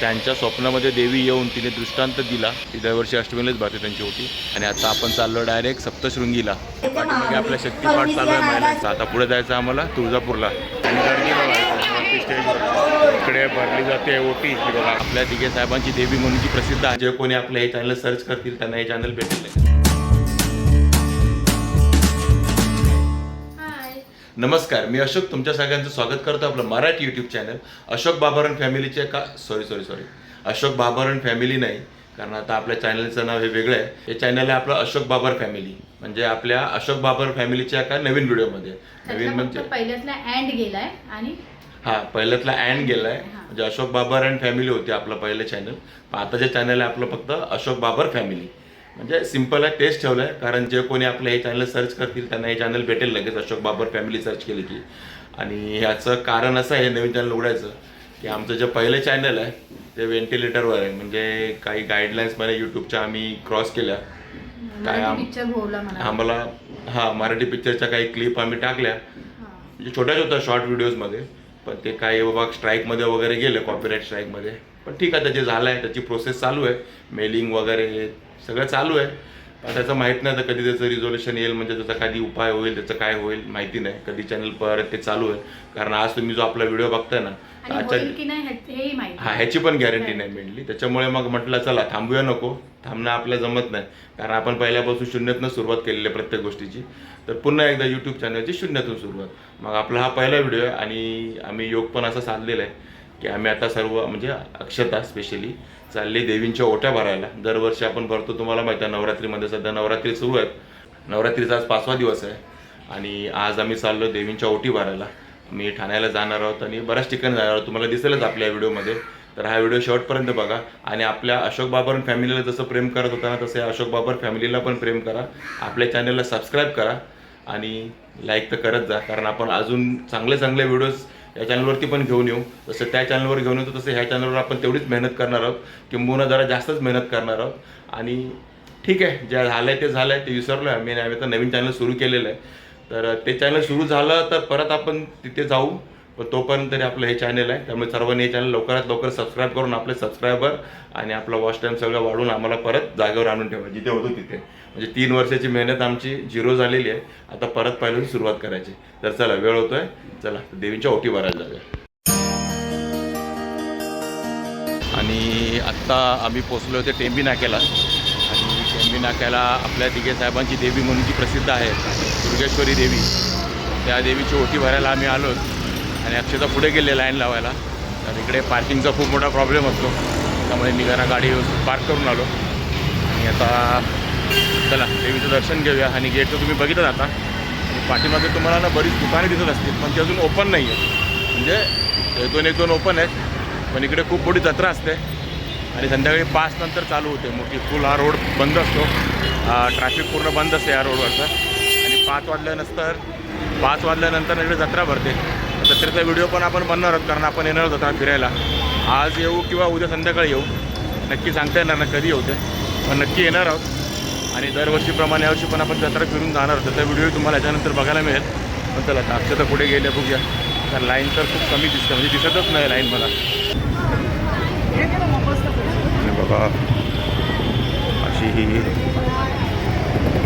त्यांच्या स्वप्नामध्ये देवी येऊन तिने दृष्टांत दिला. ती दरवर्षी अष्टमीलाच भरते त्यांची होती आणि आता आपण चाललो डायरेक्ट सप्तशृंगीला. पाठीमागे आपला शक्तीपाठ चालू आहे महिन्याचा आता पुढे जायचं आम्हाला तुळजापूरला. आणि गर्दी बघायचं वरती स्टेजवर इकडे भरली जाते ओटी. बघा आपल्या दिघे साहेबांची देवी म्हणून जी प्रसिद्ध आहे. जे कोणी आपलं हे चॅनल सर्च करतील त्यांना हे चॅनल भेटेल नमस्कार मी अशोक तुमच्या सगळ्यांचं स्वागत करतो आपलं मराठी यूट्यूब चॅनल अशोक बाबारण फॅमिलीचे का sorry sorry sorry Ashok Babaran family नाही कारण आता आपल्या चॅनलचं नाव हे वेगळं आहे. हे चॅनल आहे आपलं अशोक बाबर फॅमिली. म्हणजे आपल्या अशोक बाबर फॅमिलीच्या एका नवीन व्हिडिओमध्ये. नवीन म्हणजे पहिल्यातला अँड गेलाय आणि हा पहिल्यातला अँड गेलाय. म्हणजे अशोक बाबर अँड फॅमिली होती आपलं पहिलं चॅनल पण आता जे चॅनल आहे आपलं फक्त अशोक बाबर फॅमिली म्हणजे सिंपल आहे तेच ठेवलं आहे. कारण जे कोणी आपलं हे चॅनल सर्च करतील त्यांना हे चॅनल भेटेल लगेच. अशोक बाबर फॅमिली सर्च केली की. आणि ह्याचं कारण असं आहे नवीन चॅनल उघडायचं की आमचं जे पहिलं चॅनल आहे ते व्हेंटिलेटरवर आहे. म्हणजे काही गाईडलाईन्समध्ये यूट्यूबच्या आम्ही क्रॉस केल्या. काय आम्हाला हा मराठी पिक्चरच्या काही क्लिप आम्ही टाकल्या. म्हणजे छोट्याच होत्या शॉर्ट व्हिडिओजमध्ये पण ते काही बाबा स्ट्राईकमध्ये वगैरे गेले कॉपीराईट स्ट्राईकमध्ये पण ठीक आहे त्याचे झालं आहे त्याची प्रोसेस चालू आहे. मेलिंग वगैरे सगळं चालू आहे. पण त्याचं माहीत नाही तर कधी त्याचं रिझोल्युशन येईल म्हणजे त्याचा कधी उपाय होईल त्याचं काय होईल माहिती नाही. कधी चॅनल परत ते चालू आहे कारण आज तुम्ही जो आपला व्हिडिओ बघताय ना तर आजच्या हे- हा ह्याची पण गॅरंटी नाही मिळली. त्याच्यामुळे मग म्हटलं चला थांबूया नको. थांबणं आपल्या जमत नाही. कारण आपण पहिल्यापासून शून्यातनं सुरुवात केलेली आहे प्रत्येक गोष्टीची. तर पुन्हा एकदा यूट्यूब चॅनलची शून्यातून सुरुवात. मग आपला हा पहिला व्हिडिओ आहे आणि आम्ही योग पण असा साधलेला आहे. की आम्ही आता सर्व म्हणजे अक्षता स्पेशली चालली देवींच्या ओट्या भरायला. दरवर्षी आपण भरतो तुम्हाला माहिती आहे नवरात्रीमध्ये सध्या नवरात्री सुरू आहेत. नवरात्रीचा आज पाचवा दिवस आहे. आणि आज आम्ही चाललो देवींच्या ओटी भरायला. मी ठाण्याला जाणार आहोत आणि बऱ्याच ठिकाणी जाणार आहोत. तुम्हाला दिसेलच आपल्या व्हिडिओमध्ये. तर हा व्हिडिओ शेवटपर्यंत बघा. आणि आपल्या अशोक बाबर फॅमिलीला जसं प्रेम करत होता ना तसे अशोक बाबर फॅमिलीला पण प्रेम करा. आपल्या चॅनलला सबस्क्राईब करा. आणि लाईक तर करत जा. कारण आपण अजून चांगले चांगले व्हिडिओज या चॅनलवरती पण घेऊन येऊ. जसं त्या चॅनलवर घेऊन येतो तसं ह्या चॅनलवर आपण तेवढीच मेहनत करणार आहोत किंबहुना जरा जास्तच मेहनत करणार आहोत. आणि ठीक आहे जे झालं आहे ते झालं आहे ते विसरलो आहे आम्ही आम्ही आता नवीन चॅनल सुरू केलेलं आहे. तर ते चॅनल सुरू झालं तर परत आपण तिथे जाऊ. पण तोपर्यंत तरी आपलं हे चॅनल आहे. त्यामुळे सर्वांनी हे चॅनल लवकरात लवकर सबस्क्राईब करून आपले सबस्क्रायबर आणि आपला वॉच टाईम सगळं वाढवून आम्हाला परत जागेवर आणून ठेवा जिथे होतो तिथे. म्हणजे तीन वर्षाची मेहनत आमची झिरो झालेली आहे. आता परत पहिल्याची सुरुवात करायची. तर चला वेळ होतोय. चला देवींच्या ओटी भरायला जाऊया. आणि आत्ता आम्ही पोचलो होते टेंबी नाक्याला. आणि टेंबी नाक्याला आपल्या दिघे साहेबांची देवी म्हणून जी प्रसिद्ध आहे दुर्गेश्वरी देवी त्या देवीची ओटी भरायला आम्ही आलो आणि अक्षता पुढे गेले लाईन लावायला. तर इकडे पार्किंगचा खूप मोठा प्रॉब्लेम असतो. त्यामुळे निघाना गाडी पार्क करून आलो. आणि आता चला देवीचं दर्शन घेऊया. आणि गेट तर तुम्ही बघितलं आता. आणि पाठीमागे तुम्हाला ना बरीच दुकाने दिसत असतील पण ती अजून ओपन नाही आहेत म्हणजे एक दोन एक दोन ओपन आहेत. पण इकडे खूप मोठी जत्रा असते. आणि संध्याकाळी पाच नंतर चालू होते. मोठी फुल हा रोड बंद असतो. ट्रॅफिक पूर्ण बंद असते या रोडवरचं आणि पाच वाजल्यानंतर पाच वाजल्यानंतर इकडे जत्रा भरते. जत्रेचा व्हिडिओ पण आपण बनणार आहोत कारण आपण येणार आहोत फिरायला. आज येऊ किंवा उद्या संध्याकाळी येऊ. नक्की सांगता येणार ना कधी येऊ ते. पण नक्की येणार आहोत. आणि दरवर्षीप्रमाणे यावर्षी पण आपण जत्रा फिरून जाणार आहोत. त्याचा व्हिडिओ तुम्हाला याच्यानंतर बघायला मिळेल. पण चला आता तर पुढे गेले बघूया. तर लाईन तर खूप कमी दिसते म्हणजे दिसतच नाही लाईन मला. बाबा बघा. अशी ही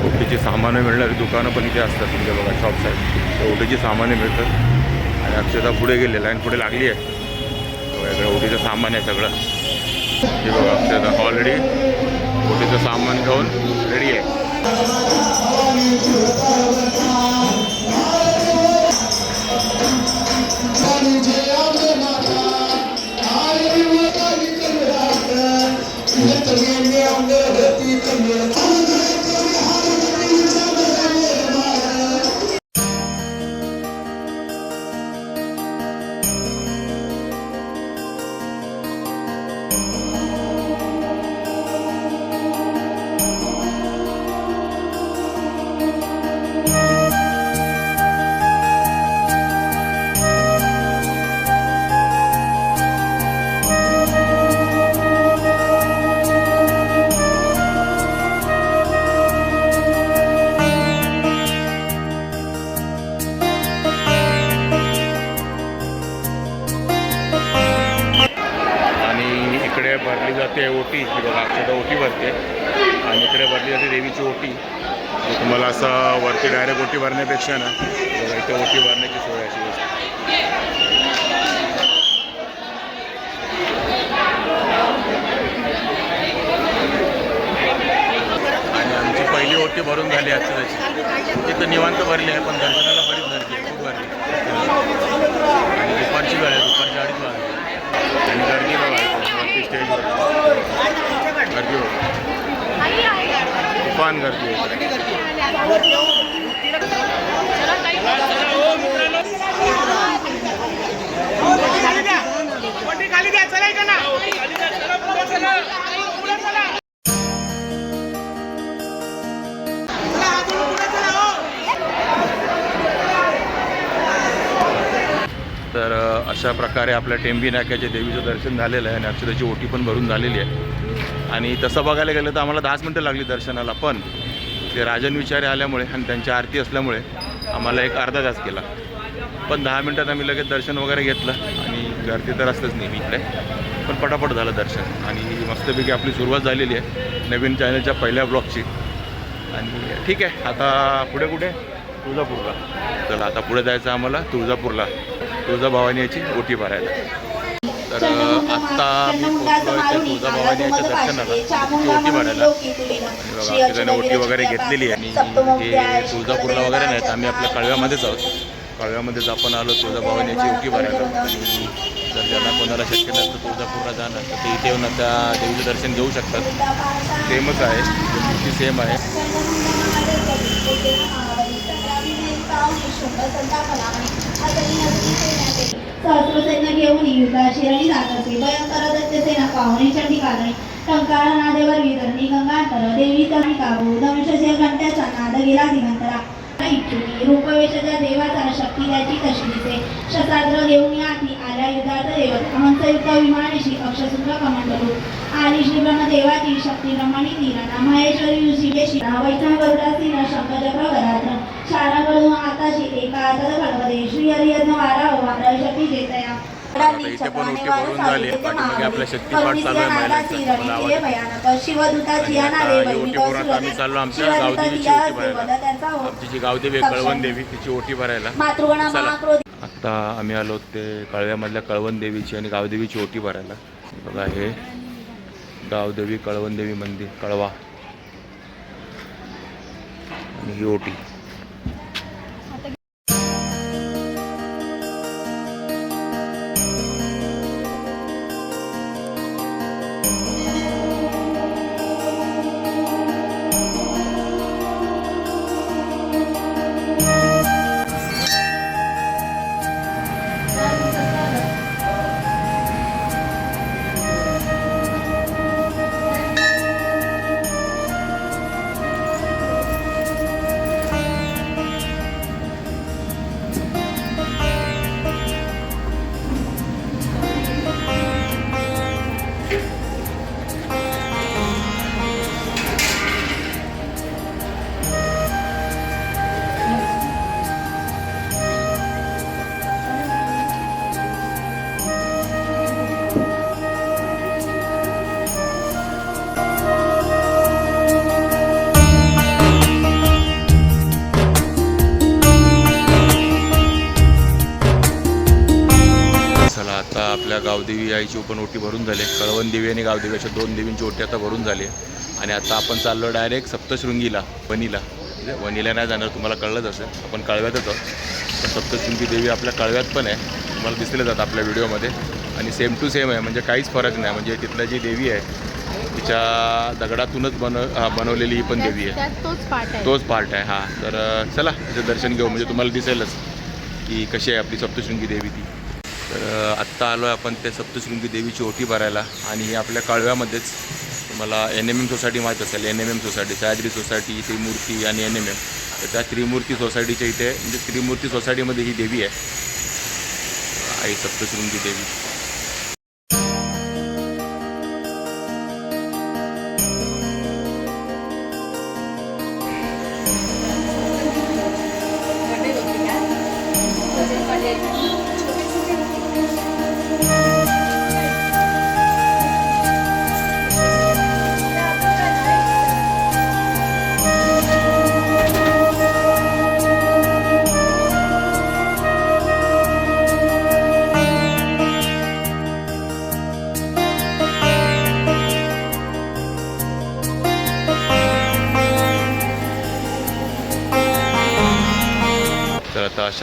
ओटीची सामानं मिळणारी दुकानं पण इथे असतात म्हणजे बघा शॉप्स आहेत तर ओटीची सामानं मिळतात. आणि अक्षता पुढे गेले लाईन पुढे लागली आहे. इकडे ओटीचं सामान आहे सगळं. हे बघा अक्षता ऑलरेडी ओटीचं सामान घेऊन रेडी आहे. भरली जाते ओटी. ही बघा अक्षता ओटी भरते. आणि इकडे भरली जाते देवीची ओटी. तुम्हाला असं वरती डायरेक्ट ओटी भरण्यापेक्षा ना बघा इथे ओटी भरण्याची सोय अशी असते आणि आमची पहिली ओटी भरून झाली अक्षताची तिथं निवांत भरली आहे पण दर्शनाला बरीच गर्दी आहे खूप गर्दी आहे. आणि दुपारची वेळ आहे दुपारची अडीच वाजले आणि गर्दी बघा. इथे वरती स्टेजवर गर्दी बघा तुफान गर्दी आहे खाली द्या चला इकडं ना तर अशा प्रकारे आपल्या टेंबी नाक्याच्या देवीचं दर्शन झालेलं आहे आणि अक्षराची ओटी पण भरून झालेली आहे. आणि तसं बघायला गेलं तर आम्हाला दहाच मिनटं लागली दर्शनाला पण ते राजन विचारे आल्यामुळे आणि त्यांची आरती असल्यामुळे आम्हाला एक अर्धा तास केला पण दहा मिनटात आम्ही लगेच दर्शन वगैरे घेतलं आणि गर्दी तर असतंच नेहमी इकडे. पण पटापट झालं दर्शन आणि मस्तपैकी आपली सुरुवात झालेली आहे नवीन चॅनलच्या पहिल्या ब्लॉगची. आणि ठीक आहे आता पुढे कुठे? तुळजापूरला. चला आता पुढे जायचं आम्हाला तुळजापूरला. तुळजाभवानी याची ओटी भरायला. तर आत्ता मी पोचलो इथे तुळजाभवानी याच्या दर्शनाला. ओटी भरायला. आणि बघा आपली जण ओटी वगैरे घेतलेली आहे. आणि हे तुळजापूरला वगैरे नाहीत आम्ही आपल्या कळव्यामध्येच आहोत. कळव्यामध्येच आपण आलो तुळजाभवानी याची ओटी भरायला. आणि जर ज्यांना कोणाला शक्य नसतं तुळजापूरला जाणं तर ते इथे येऊन त्या देवीचं दर्शन घेऊ शकतात. सेमच आहे. सेम आहे. सहस्रसैन्य घेऊन युद्धाशी आणि जात भयंकर दत्त सेना पाहुणीच्या ठिकाणी. टंकार नादेवर विदर्णी गंगांतर देवी तरी काबू दंशशे घंट्याचा नाद गेला दिगंतरा इच्छुकी रूपवेशाच्या देवाचा शक्ती त्याची तशी दिसे शस्त्रास्त्र घेऊन याती आल्या युद्धात देवत. हंसयुक्त विमानेशी अक्षसूत्र कमंडलू. आली श्री ब्रह्मदेवाची शक्ती ब्रह्मणी तीरणा महेश्वरी शिवेशी वैष्णव गरुडासीन शंखचक्र शारा शाराकडून आताशी एका हातात कळवदे श्री हरियज्ञ वारा वारा शक्ती देतया इथे पण भरून झाली. शक्तिपाठ चालू आहे महिलांचा. ही ओटी भरून आम्ही चाललो. आमच्या गावदेवीची ओटी भरायला. आमची जी गावदेवी आहे, कळवण देवी तिची ओटी भरायला. चला. आत्ता आम्ही आलो ते कळव्यामधल्या कळवण देवीची आणि गावदेवीची ओटी भरायला. बघा हे गावदेवी कळवण देवी मंदिर कळवा. आणि ही ओटी. पण ओटी भरून झाली. कळवण देवी आणि गावदेवी अशा दोन देवींची ओटी आता भरून झाली. आणि आता आपण चाललो डायरेक्ट सप्तशृंगीला वनीला. म्हणजे वनीला नाही जाणार तुम्हाला कळलंच असेल. आपण कळव्यातच आहोत. तर सप्तशृंगी देवी आपल्या कळव्यात पण आहे. तुम्हाला दिसले जातं आपल्या व्हिडिओमध्ये. आणि सेम टू सेम आहे. म्हणजे काहीच फरक नाही. म्हणजे तिथलं जी देवी आहे तिच्या दगडातूनच बनव हा, बनवलेली ही पण देवी आहे. तोच पाठ आहे. तोच पार्ट आहे. हां. तर चला तिचं दर्शन घेऊ. म्हणजे तुम्हाला दिसेलच की कशी आहे आपली सप्तशृंगी देवी ती. तर आत्ता आलो आहे आपण ते सप्तशृंगी देवीची ओटी भरायला आणि हे आपल्या कळव्यामध्येच तुम्हाला एन एम एम सोसायटी माहीत असेल. N M M society Sahyadri society Trimurti आणि एन एम एम तर त्या त्रिमूर्ती सोसायटीच्या इथे म्हणजे त्रिमूर्ती सोसायटीमध्ये ही देवी आहे. आई सप्तशृंगी देवी.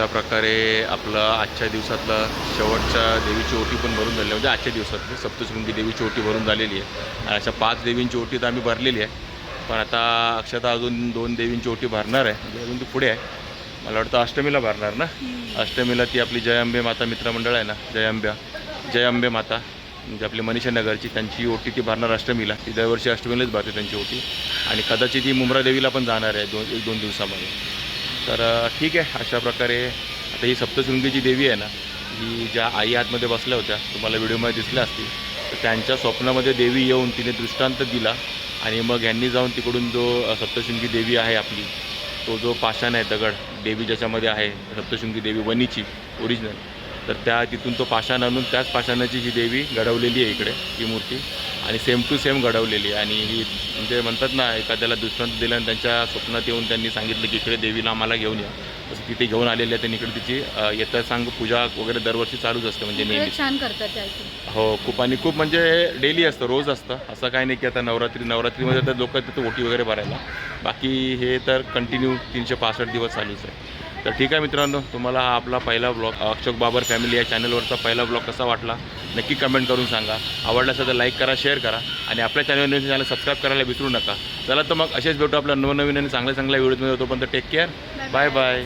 अशा प्रकारे आपलं आजच्या दिवसातलं शेवटच्या देवीची ओटी पण भरून झाली. म्हणजे आजच्या दिवसातली सप्तशृंगी देवीची ओटी भरून झालेली आहे. आणि अशा पाच देवींची ओटी तर आम्ही भरलेली आहे. पण आता अक्षता अजून दोन देवींची ओटी भरणार आहे. म्हणजे अजून ती पुढे आहे. मला वाटतं अष्टमीला भरणार ना? अष्टमीला ती आपली जय अंबे माता मित्रमंडळ आहे ना? जय अंब्या जय अंबे माता. म्हणजे आपली मनीषा नगरची त्यांची ओटी ती भरणार अष्टमीला. ती दरवर्षी अष्टमीलाच भरते त्यांची ओटी. आणि कदाचित ती मुंब्रा देवीला पण जाणार आहे दोन एक दोन दिवसामध्ये. तर ठीक आहे अशा प्रकारे आता ही सप्तशृंगीची देवी आहे ना ही ज्या आई आतमध्ये बसल्या होत्या तुम्हाला व्हिडिओमध्ये दिसल्या असतील तर त्यांच्या स्वप्नामध्ये देवी येऊन तिने दृष्टांत दिला आणि मग ह्यांनी जाऊन तिकडून जो सप्तशृंगी देवी आहे आपली तो जो पाषाण आहे दगड देवी ज्याच्यामध्ये आहे सप्तशृंगी देवी वनीची ओरिजिनल तर त्या तिथून तो पाषाण आणून त्याच पाषाणाची ही देवी घडवलेली आहे इकडे ही मूर्ती. आणि सेम टू सेम घडवलेली आहे. आणि ही म्हणजे म्हणतात ना एखाद्याला दृष्टांत दिलं आणि त्यांच्या स्वप्नात येऊन त्यांनी सांगितलं की इकडे देवीला आम्हाला घेऊन या. तसं तिथे घेऊन आलेले आहे त्यांनी इकडे तिची येता सांग पूजा वगैरे दरवर्षी चालूच असते म्हणजे नेहमी छान करतात हो खूप आणि खूप म्हणजे डेली असतं रोज असतं. असं काही नाही की आता नवरात्री नवरात्रीमध्ये तर लोक तिथे ओटी वगैरे भरायला. बाकी हे तर कंटिन्यू तीनशे पासष्ट दिवस चालूच आहे. तर ठीक आहे मित्रांनो तुम्हाला हा आपला पहिला ब्लॉग अक्षोक बाबर फॅमिली या चॅनलवरचा पहिला ब्लॉग कसा वाटला नक्की कमेंट करून सांगा. आवडला असेल तर लाईक करा शेअर करा आणि आपल्या चॅनल चॅनल सबस्क्राईब करायला विसरू नका. चला तर मग असेच भेटू आपल्या नवनवीन आणि चांगल्या चांगल्या व्हिडिओमध्ये होतो पण टेक केअर बाय बाय